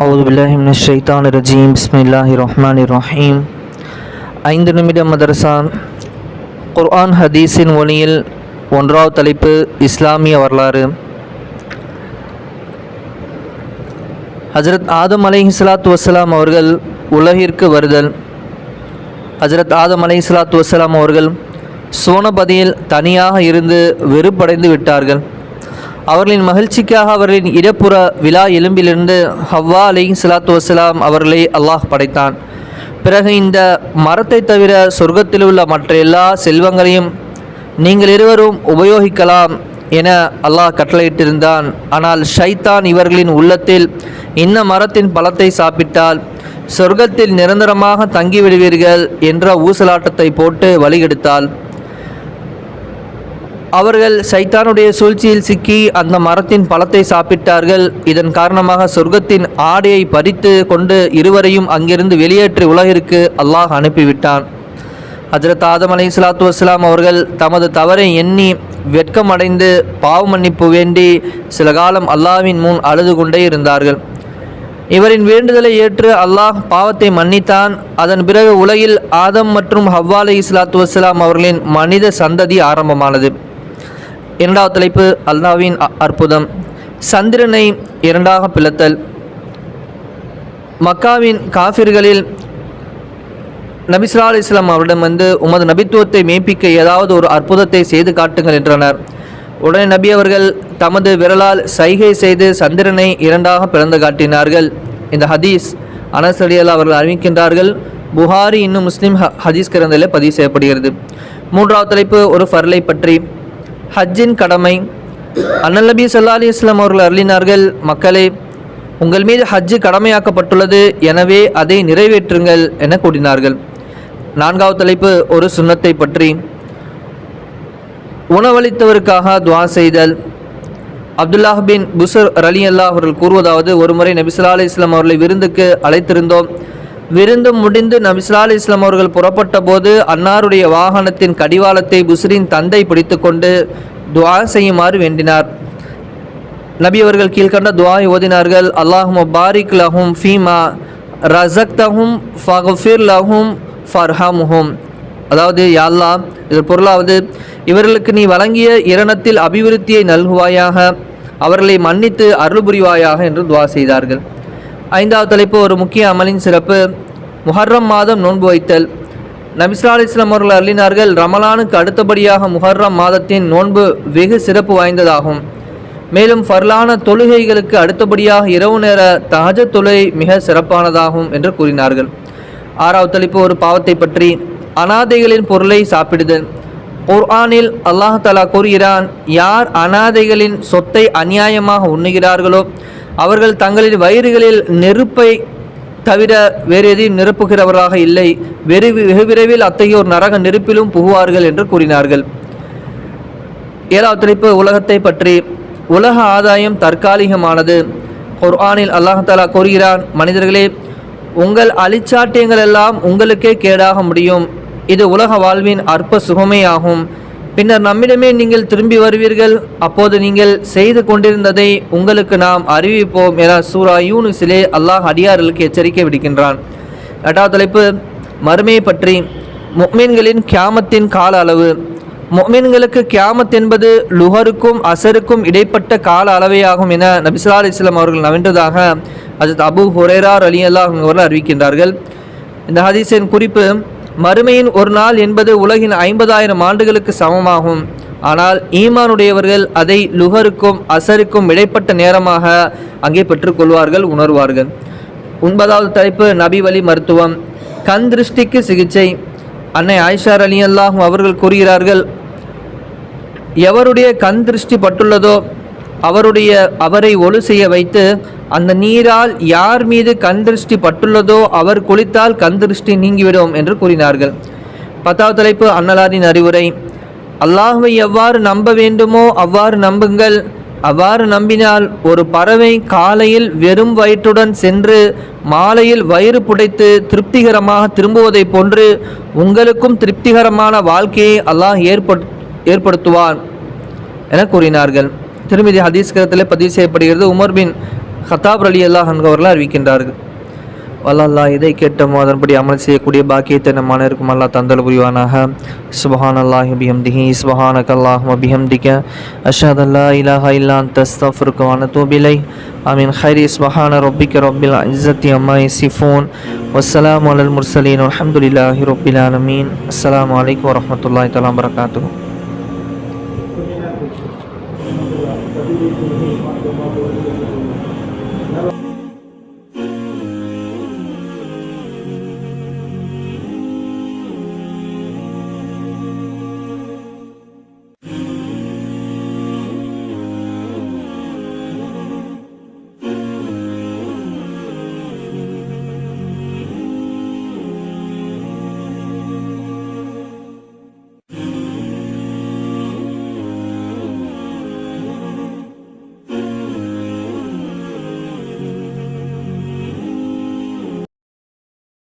அவுது பில்லாஹிம் ஷைத்தான் ரஜீம் பிஸ்மில்லாஹி ரஹ்மான் ரஹீம் ஐந்து நிமிட மதரசா குர்ஆன் ஹதீஸின் ஒளியில் ஒன்றாவது தலைப்பு இஸ்லாமிய வரலாறு. ஹஜரத் ஆதம் அலை சலாத் வசலாம் அவர்கள் உலகிற்கு வருதல். ஹஜரத் ஆதம் அலை சலாத் வசலாம் அவர்கள் சோனபதியில் தனியாக இருந்து வெறுப்படைந்து விட்டார்கள். அவர்களின் மகிழ்ச்சிக்காக அவர்களின் இடப்புற விழா எலும்பிலிருந்து ஹவ்வா அலை சலாத்து வசலாம் அவர்களை அல்லாஹ் படைத்தான். பிறகு இந்த மரத்தை தவிர சொர்க்கத்தில் உள்ள மற்ற எல்லா செல்வங்களையும் நீங்கள் இருவரும் உபயோகிக்கலாம் என அல்லாஹ் கட்டளையிட்டிருந்தான். ஆனால் ஷைத்தான் இவர்களின் உள்ளத்தில் இந்த மரத்தின் பழத்தை சாப்பிட்டால் சொர்க்கத்தில் நிரந்தரமாக தங்கிவிடுவீர்கள் என்ற ஊசலாட்டத்தை போட்டு வழிகெடுத்தாள். அவர்கள் சைத்தானுடைய சூழ்ச்சியில் சிக்கி அந்த மரத்தின் பழத்தை சாப்பிட்டார்கள். இதன் காரணமாக சொர்க்கத்தின் ஆடையை பறித்து கொண்டு இருவரையும் அங்கிருந்து வெளியேற்றி உலகிற்கு அல்லாஹ் அனுப்பிவிட்டான். ஹஜரத் ஆதம் அலை சலாத்து வஸ்லாம் அவர்கள் தமது தவறை எண்ணி வெட்கமடைந்து பாவ மன்னிப்பு வேண்டி சில காலம் அல்லாவின் முன் அழுது கொண்டே இருந்தார்கள். இவரின் வேண்டுதலை ஏற்று அல்லாஹ் பாவத்தை மன்னித்தான். அதன் பிறகு உலகில் ஆதம் மற்றும் ஹவ்வா அலை இஸ்லாத்து வஸ்லாம் அவர்களின் மனித சந்ததி ஆரம்பமானது. இரண்டாவது தலைப்பு அல்லாவின் அ- அற்புதம். சந்திரனை இரண்டாக பிளத்தல். மக்காவின் காஃபிர்களில் நபிஸ்லா அலி இஸ்லாம் அவரிடம் வந்து உமது நபித்துவத்தை மெய்ப்பிக்க ஏதாவது ஒரு அற்புதத்தை செய்து காட்டுங்கள் என்றனர். உடனே நபி அவர்கள் தமது விரலால் சைகை செய்து சந்திரனை இரண்டாக பிறந்து காட்டினார்கள். இந்த ஹதீஸ் அனசடியால் அவர்கள் அறிவிக்கின்றார்கள். புகாரி இன்னும் முஸ்லீம் ஹ- ஹதீஸ் கிரந்தில் பதிவு செய்யப்படுகிறது. மூன்றாவது தலைப்பு ஒரு ஃபர்லை பற்றி. ஹஜ்ஜின் கடமை. அண்ணல் நபி சொல்லா அலி இஸ்லாம் அவர்கள் அருளினார்கள் மக்களே உங்கள் மீது ஹஜ்ஜு கடமையாக்கப்பட்டுள்ளது எனவே அதை நிறைவேற்றுங்கள் என கூறினார்கள். நான்காவது தலைப்பு ஒரு சுண்ணத்தை பற்றி. உணவளித்தவருக்காக துவா செய்தல். அப்துல்லாஹ் பின் புசர் அலி அல்லா அவர்கள் கூறுவதாவது ஒருமுறை நபிசுல்லா அலி இஸ்லாம் அவர்களை விருந்துக்கு அழைத்திருந்தோம். விருந்து முடிந்து நபிசுல்லா அலி இஸ்லாம் அவர்கள் புறப்பட்ட போது அன்னாருடைய வாகனத்தின் கடிவாளத்தை புஸ்ரின் தந்தை பிடித்துக்கொண்டு துவா செய்யுமாறு வேண்டினார். நபி அவர்கள் கீழ்கண்ட துவா ஓதினார்கள். அல்லாஹும் பாரிக் லஹும் ஃபீமா ரசக்தஹும் ஃபஃபிர் லஹும் ஃபர்ஹாமுஹும். அதாவது யாழ்லா இதன் பொருளாவது இவர்களுக்கு நீ வழங்கிய இரணத்தில் அபிவிருத்தியை நல்குவாயாக அவர்களை மன்னித்து அருள் புரிவாயாக என்று துவா செய்தார்கள். ஐந்தாவது தலைப்பு ஒரு முக்கிய அமலின் சிறப்பு. முஹர்ரம் மாதம் நோன்பு வைத்தல். நபிஸ்லா அலிஸ்லாம் அவர்கள் அருளினார்கள் ரமலானுக்கு அடுத்தபடியாக முஹர்ரம் மாதத்தின் நோன்பு வெகு சிறப்பு வாய்ந்ததாகும். மேலும் ஃபர்லான தொழுகைகளுக்கு அடுத்தபடியாக இரவு நேர தகஜ தொழுகை மிக சிறப்பானதாகும் என்று கூறினார்கள். ஆறாவது தலைப்பு ஒரு பாவத்தை பற்றி. அனாதைகளின் பொருளை சாப்பிடுதல். குர்ஆனில் அல்லாஹ் தலா கூறுகிறான் யார் அனாதைகளின் சொத்தை அநியாயமாக உண்ணுகிறார்களோ அவர்கள் தங்களின் வயிறுகளில் நெருப்பை தவிர வேறு எதையும் நிரப்புகிறவராக இல்லை. வெறு வெகு விரைவில் அத்தகையோர் நரக நெருப்பிலும் புகுவார்கள் என்று கூறினார்கள். ஏழாவது தலைப்பு உலகத்தை பற்றி. உலக ஆதாயம் தற்காலிகமானது. குர்ஆனில் அல்லாஹ் கூறுகிறான் மனிதர்களே உங்கள் அழிச்சாட்டியங்கள் எல்லாம் உங்களுக்கே கேடாக முடியும். இது உலக வாழ்வின் அற்ப சுகமே ஆகும். பின்னர் நம்மிடமே நீங்கள் திரும்பி வருவீர்கள். அப்போது நீங்கள் செய்து கொண்டிருந்ததை உங்களுக்கு நாம் அறிவிப்போம் என சூரா யூனுஸிலே அல்லாஹ் அடியார்களுக்கு எச்சரிக்கை விடுக்கின்றான். எட்டாவது தலைப்பு மறுமையை பற்றி. முக்மீன்களின் கியாமத்தின் கால அளவு. மொமீன்களுக்கு கியாமத் என்பது லுஹருக்கும் அசருக்கும் இடைப்பட்ட கால அளவையாகும் என நபிசுல்லா அலிஸ்லாம் அவர்கள் நவின்றதாக அது அபு ஹுரேரார் அலி அல்லாஹ் அவர்கள் அறிவிக்கின்றார்கள். இந்த ஹதீஸின் குறிப்பு மறுமையின் ஒரு நாள் என்பது உலகின் ஐம்பதாயிரம் ஆண்டுகளுக்கு சமமாகும். ஆனால் ஈமானுடையவர்கள் அதை லுகருக்கும் அசருக்கும் இடைப்பட்ட நேரமாக அங்கே பெற்றுக்கொள்வார்கள் உணர்வார்கள். ஒன்பதாவது தலைப்பு நபி வழி மருத்துவம். கண் திருஷ்டிக்கு சிகிச்சை. அன்னை ஆயிஷார் அலி அல்லாஹும் அவர்கள் கூறுகிறார்கள் எவருடைய கண் திருஷ்டி பட்டுள்ளதோ அவருடைய அவரை ஒழு செய்ய வைத்து அந்த நீரால் யார் மீது கண் திருஷ்டி பட்டுள்ளதோ அவர் குளித்தால் கண் திருஷ்டி நீங்கிவிடும் என்று கூறினார்கள். பத்தாவது தலைப்பு அன்னலாரின் அறிவுரை. அல்லாஹுவை எவ்வாறு நம்ப வேண்டுமோ அவ்வாறு நம்புங்கள். அவ்வாறு நம்பினால் ஒரு பறவை காலையில் வெறும் வயிற்றுடன் சென்று மாலையில் வயிறு புடைத்து திருப்திகரமாக திரும்புவதைப் போன்று உங்களுக்கும் திருப்திகரமான வாழ்க்கையை அல்லாஹ் ஏற்படு ஏற்படுத்துவான் என கூறினார்கள். திருமதி ஹதீஸ் கிரகத்தில் பதிவு செய்யப்படுகிறது. உமர் பின் ஹத்தாப் அலி அல்லாஹ் என்பவர்கள் அறிவிக்கின்றார்கள். வல்லல்லா இதை கேட்டமோ. அதன்படி அமல் செய்யக்கூடிய பாக்கியத்தை நம் அனைவருக்கும் அல்லா தந்தல் புரிவானாக. சுபஹான் அல்லாஹி பிஹம்திஹி சுபஹானக் அல்லாஹும பிஹம்திக அஷாத் அல்லா இலாஹா இல்லா அன்த. தூபிலை வ அனூபு ஹைரி சுபஹான ரப்பிக்க ரப்பில் இஸ்ஸத்தி அம்மா இசிஃபோன் வசலாம் அலல் முர்சலீன். அல்ஹம்துலில்லாஹி ரப்பில் ஆலமீன். அஸ்லாம் வலைக்கம் வரஹ்மத்துல்லாஹி தலாம் வபரகாத்துஹு.